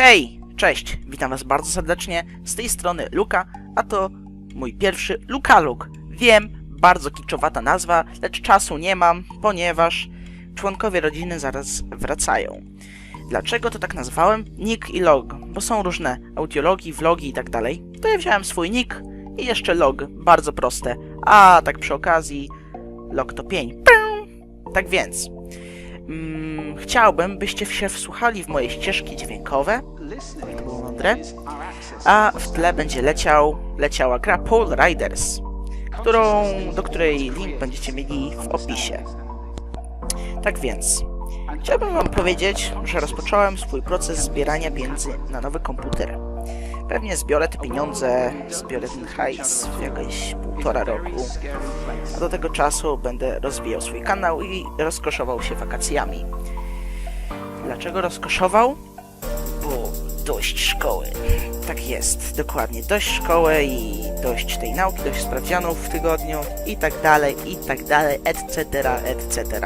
Hej, cześć, witam was bardzo serdecznie, z tej strony Luka, a to mój pierwszy Lukaluk. Wiem, bardzo kiczowata nazwa, lecz czasu nie mam, ponieważ członkowie rodziny zaraz wracają. Dlaczego to tak nazwałem? Nick i log, bo są różne audiologi, vlogi i tak dalej. To ja wziąłem swój nick i jeszcze log, bardzo proste. A tak przy okazji, log to pień. Tak więc, mm, chciałbym, byście się wsłuchali w moje ścieżki dźwiękowe, to było mądre, a w tle będzie leciał, leciała gra Pole Riders, którą, do której link będziecie mieli w opisie. Tak więc, chciałbym wam powiedzieć, że rozpocząłem swój proces zbierania pieniędzy na nowy komputer. Pewnie zbiorę te pieniądze, zbiorę ten hajs w jakieś półtora roku, a do tego czasu będę rozwijał swój kanał i rozkoszował się wakacjami. Dlaczego rozkoszował? Bo dość szkoły. Tak jest, dokładnie. Dość szkoły i dość tej nauki, dość sprawdzianów w tygodniu i tak dalej, i tak dalej, etc., etc.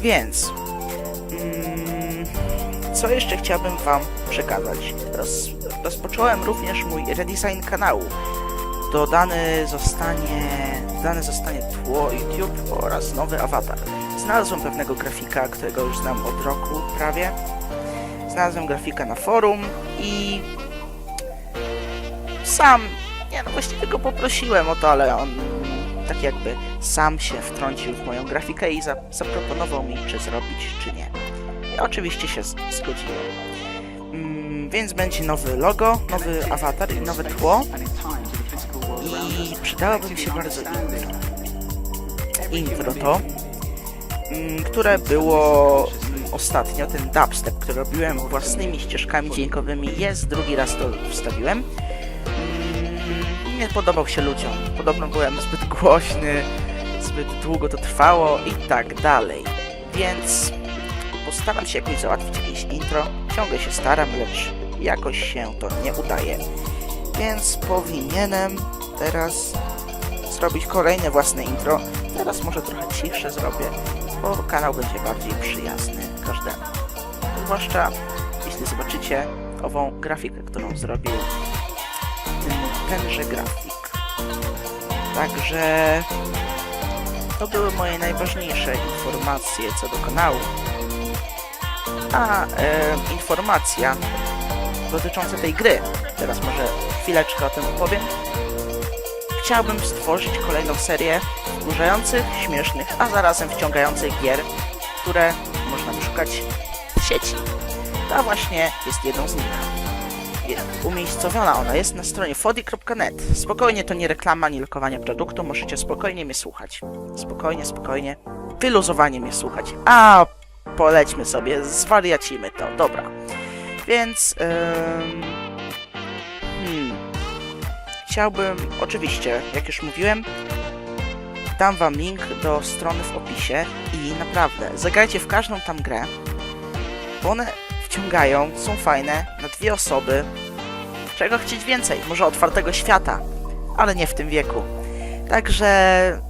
Więc, mm, co jeszcze chciałbym Wam przekazać? Roz, rozpocząłem również mój redesign kanału. Dodany zostanie, dodane zostanie tło YouTube oraz nowy awatar. Znalazłem pewnego grafika, którego już znam od roku prawie. Znalazłem grafika na forum i sam, nie no właściwie go poprosiłem o to, ale on tak jakby sam się wtrącił w moją grafikę i za, zaproponował mi, czy zrobić, czy nie. I oczywiście się zgodziłem. Mm, więc będzie nowy logo, nowy awatar i nowe tło i przydałoby mi się bardzo intro. To, mm, które było ostatnio, ten dubstep, który robiłem własnymi ścieżkami dźwiękowymi, jest, drugi raz to wstawiłem. Mm, Nie podobał się ludziom. Podobno byłem zbyt głośny, zbyt długo to trwało i tak dalej. Więc postaram się jakoś załatwić jakieś intro. Ciągle się staram, lecz jakoś się to nie udaje. Więc powinienem teraz zrobić kolejne własne intro. Teraz może trochę cichsze zrobię, bo kanał będzie bardziej przyjazny każdemu. Zwłaszcza jeśli zobaczycie ową grafikę, którą zrobił ten, tenże grafik. Także to były moje najważniejsze informacje co do kanału. A e, informacja dotycząca tej gry. Teraz może chwileczkę o tym opowiem. Chciałbym stworzyć kolejną serię wkurzających, śmiesznych, a zarazem wciągających gier, które można wyszukać w sieci. Ta właśnie jest jedną z nich. Umiejscowiona ona jest na stronie fody.net. Spokojnie, to nie reklama, nie lokowanie produktu, możecie spokojnie mnie słuchać. Spokojnie, spokojnie. Wyluzowanie mnie słuchać. A polećmy sobie, zwariacimy to, dobra. Więc... Ym... Hmm. Chciałbym, oczywiście, jak już mówiłem, dam wam link do strony w opisie i naprawdę, zagrajcie w każdą tam grę, bo one wciągają, są fajne, na dwie osoby. Czego chcieć więcej? Może otwartego świata, ale nie w tym wieku. Także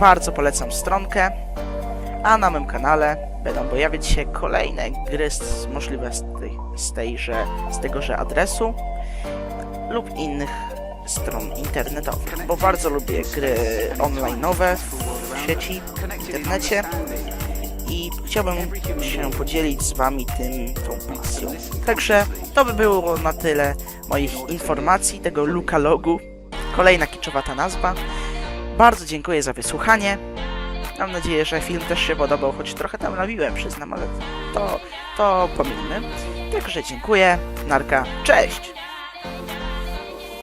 bardzo polecam stronkę, a na moim kanale będą pojawiać się kolejne gry z, możliwe z, tej, z, tejże, z tegoże adresu lub innych stron internetowych, bo bardzo lubię gry online'owe w sieci, w internecie i chciałbym się podzielić z wami tym, tą pasją. Także to by było na tyle moich informacji, tego Luka Logu. Kolejna kiczowata nazwa. Bardzo dziękuję za wysłuchanie. Mam nadzieję, że film też się podobał, choć trochę tam nabiłem, przyznam, ale to, to pomijmy. Także dziękuję. Narka, cześć!